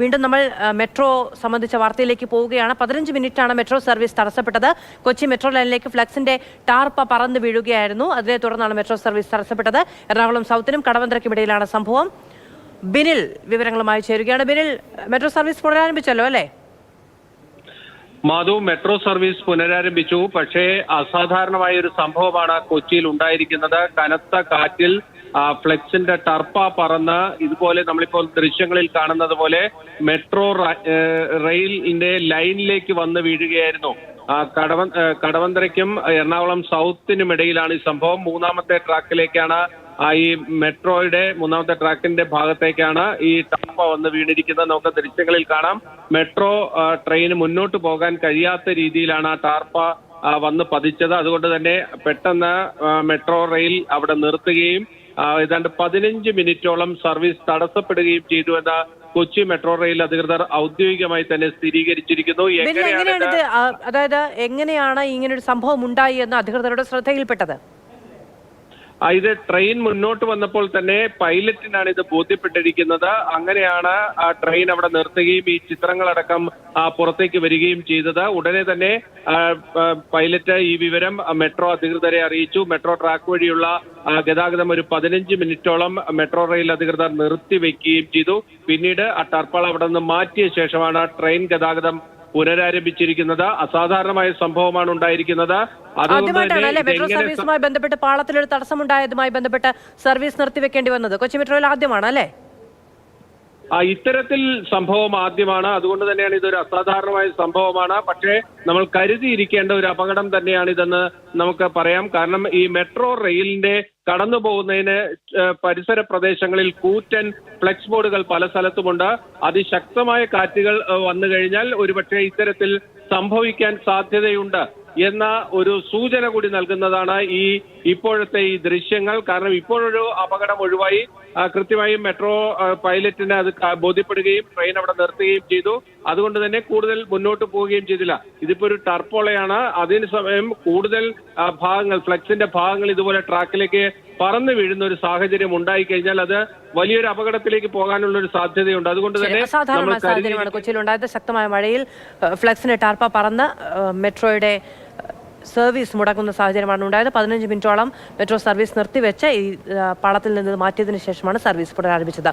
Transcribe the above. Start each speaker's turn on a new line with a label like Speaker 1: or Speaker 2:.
Speaker 1: വീണ്ടും നമ്മൾ മെട്രോ സംബന്ധിച്ച വാർത്തയിലേക്ക് പോവുകയാണ്. പതിനഞ്ച് മിനിറ്റാണ് മെട്രോ സർവീസ് തടസ്സപ്പെട്ടത്. കൊച്ചി മെട്രോ ലൈനിലേക്ക് ഫ്ലക്സിന്റെ ടാർപ്പ പറന്ന് വീഴുകയായിരുന്നു. അതിനെ തുടർന്നാണ് മെട്രോ സർവീസ് തടസ്സപ്പെട്ടത്. എറണാകുളം സൗത്തിനും കടവന്തരയ്ക്കും ഇടയിലാണ് സംഭവം. ബിനിൽ വിവരങ്ങളുമായി ചേരുകയാണ്. ബിനിൽ മെട്രോ സർവീസ് പുനരാരംഭിച്ചല്ലോ അല്ലേ?
Speaker 2: മാധു മെട്രോ സർവീസ് പുനരാരംഭിച്ചു. പക്ഷേ അസാധാരണമായ ഒരു സംഭവമാണ് കൊച്ചിയിൽ ഉണ്ടായിരിക്കുന്നത്. കനത്ത കാറ്റിൽ ഫ്ലെക്സിന്റെ ടർപ്പ പറന്ന് ഇതുപോലെ നമ്മളിപ്പോൾ ദൃശ്യങ്ങളിൽ കാണുന്നത് പോലെ മെട്രോ റെയിലിന്റെ ലൈനിലേക്ക് വന്ന് വീഴുകയായിരുന്നു. കടവ കടവന്ത്രയ്ക്കും എറണാകുളം സൗത്തിനും ഇടയിലാണ് ഈ സംഭവം. മൂന്നാമത്തെ ട്രാക്കിലേക്കാണ് ആ ഈ മെട്രോയുടെ മൂന്നാമത്തെ ട്രാക്കിന്റെ ഭാഗത്തേക്കാണ് ഈ ടർപ്പ വന്ന് വീണിരിക്കുന്നത്. നമുക്ക് ദൃശ്യങ്ങളിൽ കാണാം. മെട്രോ ട്രെയിൻ ട്രെയിന് മുന്നോട്ട് പോകാൻ കഴിയാത്ത രീതിയിലാണ് ആ ടാർപ്പ വന്ന് പതിച്ചത്. അതുകൊണ്ട് തന്നെ പെട്ടെന്ന് മെട്രോ റെയിൽ അവിടെ നിർത്തുകയും ഏതാണ്ട് പതിനഞ്ച് മിനിറ്റോളം സർവീസ് തടസ്സപ്പെടുകയും ചെയ്തു എന്ന കൊച്ചി മെട്രോ റെയിൽ അധികൃതർ ഔദ്യോഗികമായി തന്നെ സ്ഥിരീകരിച്ചിരിക്കുന്നു.
Speaker 1: അതായത്
Speaker 2: എങ്ങനെയാണ്
Speaker 1: എങ്ങനെയാണ്
Speaker 2: ഒരു
Speaker 1: ഇത്? അതായത് എങ്ങനെയാണ് ഇങ്ങനൊരു സംഭവം ഉണ്ടായി എന്ന് അധികൃതരുടെ ശ്രദ്ധയിൽപ്പെട്ടത്?
Speaker 2: ഇത് ട്രെയിൻ മുന്നോട്ട് വന്നപ്പോൾ തന്നെ പൈലറ്റിനാണ് ഇത് ബോധ്യപ്പെട്ടിരിക്കുന്നത്. അങ്ങനെയാണ് ആ ട്രെയിൻ അവിടെ നിർത്തുകയും ഈ ചിത്രങ്ങളടക്കം പുറത്തേക്ക് വരികയും ചെയ്തത്. ഉടനെ തന്നെ പൈലറ്റ് ഈ വിവരം മെട്രോ അധികൃതരെ അറിയിച്ചു. മെട്രോ ട്രാക്ക് വഴിയുള്ള ഗതാഗതം ഒരു പതിനഞ്ച് മിനിറ്റോളം മെട്രോ റെയിൽ അധികൃതർ നിർത്തിവെക്കുകയും ചെയ്തു. പിന്നീട് ആ ടർപ്പാൾ അവിടെ നിന്ന് മാറ്റിയ ശേഷമാണ് ട്രെയിൻ ഗതാഗതം പുനരാരംഭിച്ചിരിക്കുന്നത് അസാധാരണമായ സംഭവമാണ് ഉണ്ടായിരിക്കുന്നത്.
Speaker 1: ആദ്യമായിട്ടാണ് അല്ലെ മെട്രോ സർവീസുമായി ബന്ധപ്പെട്ട് പാളത്തിലൊരു തടസ്സമുണ്ടായതുമായി ബന്ധപ്പെട്ട് സർവീസ് നിർത്തിവെക്കേണ്ടി വന്നത്? കൊച്ചി മെട്രോയിൽ ആദ്യമാണ് അല്ലേ?
Speaker 2: ആ ഇത്തരത്തിൽ സംഭവം ആദ്യമാണ്. അതുകൊണ്ട് തന്നെയാണ് ഇതൊരു അസാധാരണമായ സംഭവമാണ്. പക്ഷേ നമ്മൾ കരുതിയിരിക്കേണ്ട ഒരു അപകടം തന്നെയാണ് ഇതെന്ന് നമുക്ക് പറയാം. കാരണം ഈ മെട്രോ റെയിലിന്റെ കടന്നു പോകുന്നതിന് പരിസര പ്രദേശങ്ങളിൽ കൂറ്റൻ ഫ്ലെക്സ് ബോർഡുകൾ പല സ്ഥലത്തുമുണ്ട്. അതിശക്തമായ കാറ്റുകൾ വന്നു കഴിഞ്ഞാൽ ഒരുപക്ഷെ ഇത്തരത്തിൽ സംഭവിക്കാൻ സാധ്യതയുണ്ട് എന്ന ഒരു സൂചന കൂടി നൽകുന്നതാണ് ഈ ഇപ്പോഴത്തെ ഈ ദൃശ്യങ്ങൾ. കാരണം ഇപ്പോഴൊരു അപകടം ഒഴിവായി. കൃത്യമായും മെട്രോ പൈലറ്റിനെ അത് ബോധ്യപ്പെടുകയും ട്രെയിൻ അവിടെ നിർത്തുകയും ചെയ്തു. അതുകൊണ്ട് തന്നെ കൂടുതൽ മുന്നോട്ട് പോവുകയും ചെയ്തില്ല. ഇതിപ്പോ ഒരു ടർപ്പോളയാണ്. അതിന് സമയം കൂടുതൽ ഭാഗങ്ങൾ ഫ്ലെക്സിന്റെ ഭാഗങ്ങൾ ഇതുപോലെ ട്രാക്കിലേക്ക് പറന്നു വീഴുന്ന ഒരു സാഹചര്യം ഉണ്ടായി കഴിഞ്ഞാൽ അത് വലിയൊരു അപകടത്തിലേക്ക് പോകാനുള്ള ഒരു സാധ്യതയുണ്ട്. അതുകൊണ്ട് തന്നെ
Speaker 1: സാഹചര്യമാണ് കൊച്ചിയിൽ ഉണ്ടായത് ശക്തമായ മഴയിൽ ഫ്ലെക്സിന്റെ ടാർപ്പ പറന്ന് മെട്രോയുടെ സർവീസ് മുടക്കുന്ന സാഹചര്യമാണ് ഉണ്ടായത്. പതിനഞ്ച് മിനിറ്റോളം മെട്രോ സർവീസ് നിർത്തിവെച്ച് ഈ പാളത്തിൽ നിന്ന് മാറ്റിയതിനു ശേഷമാണ് സർവീസ് പുനരാരംഭിച്ചത്.